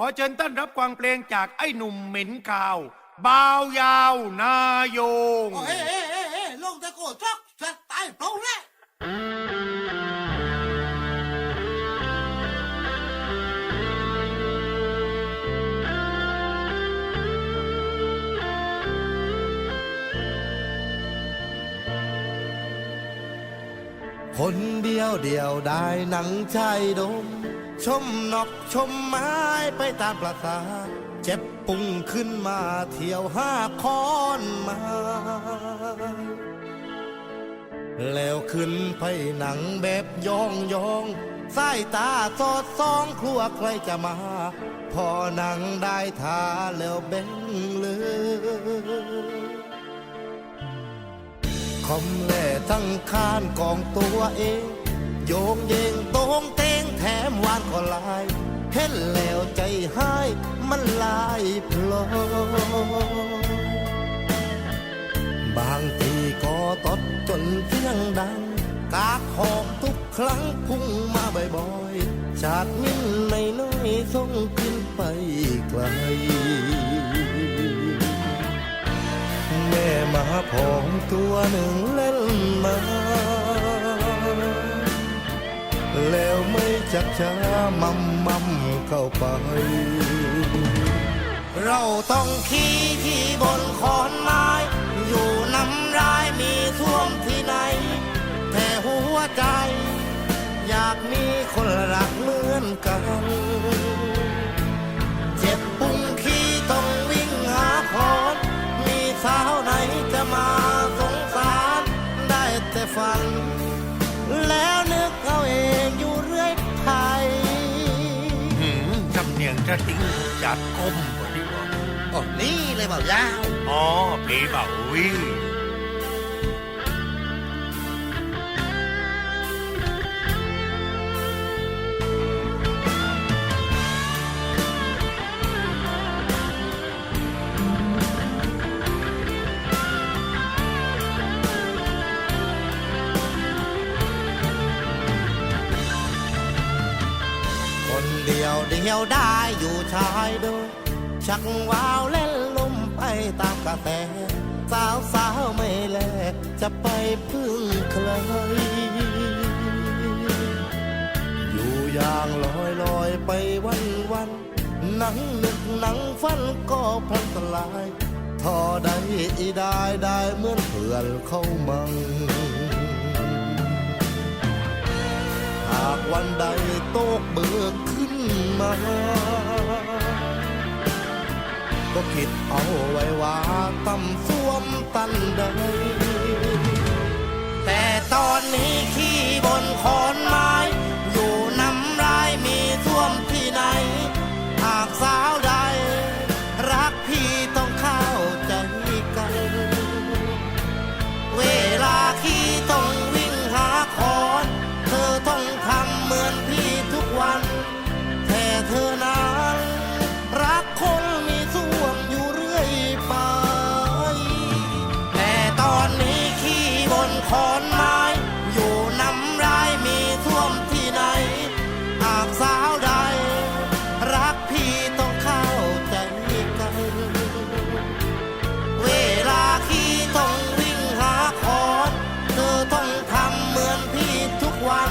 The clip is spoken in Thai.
ขอเชิญต้อนรับกวางเพลงจากไอ้หนุ่มเหม็นข่าว บ่าวยาวนายง เฮ้เฮ้เฮ้เฮ้ลงตะโกชก คนเดียวเดียวได้หนังชายดม ชมนกชมไม้ไปตามประสาเจ็บปุ่งขึ้นมาเที่ยวห้าคอนมา แล้วขึ้นไปหนังแบบยองยองสายตาสอดซองครัวใครจะมา พอหนังได้ทาแล้วเบ่งเลย คอมแล่ทั้งคานกองตัวเอง โยงเยงโตงเตงแถมวานก็ลาย เห็นแล้วใจหายมันลายพลอบางทีก็ตดจนเสียงดัง กากหอบทุกครั้งพุ่งมาบ่อยๆ ชาติมิ้นไม่น้อยส่ง หมาผอมตัวหนึ่งเล่นมา แล้วไม่จักช้ามั่มมั่มเข้าไป เราต้องขี่ที่บนขอนไม้อยู่ แต่ฟังแล้วนึกเอาเองอยู่เรื่อยไปหืมจำเนียงจะติ้งจัดก้มพอดีวะโอ้นี่เลยเปล่ายาว อ๋อเพเบาวิค เดียวเดียวได้อยู่ชายโดยชักวาวเล่นลมไปตามกระแสสาวสาวไม่แลจะไปพึ่งใครอยู่อย่างลอยลอยไปวันวันหนังนึกหนังฟันก็พันสลายทอได้ได้ได้เหมือนเพื่อนเข้ามังหากวันใดโตกเบิก มา ก็คิดเอาไว้ว่าตำสวมตันใด รักคนมีส่วมอยู่เรื่อยไป แต่ตอนนี้ขี้บนคอนไม้ อยู่น้ำร้ายมีท่วมที่ไหน หากสาวใด รักพี่ต้องเข้าใจกัน เวลาขี้ต้องวิ่งหาคอนเธอต้องทำเหมือนพี่ทุกวัน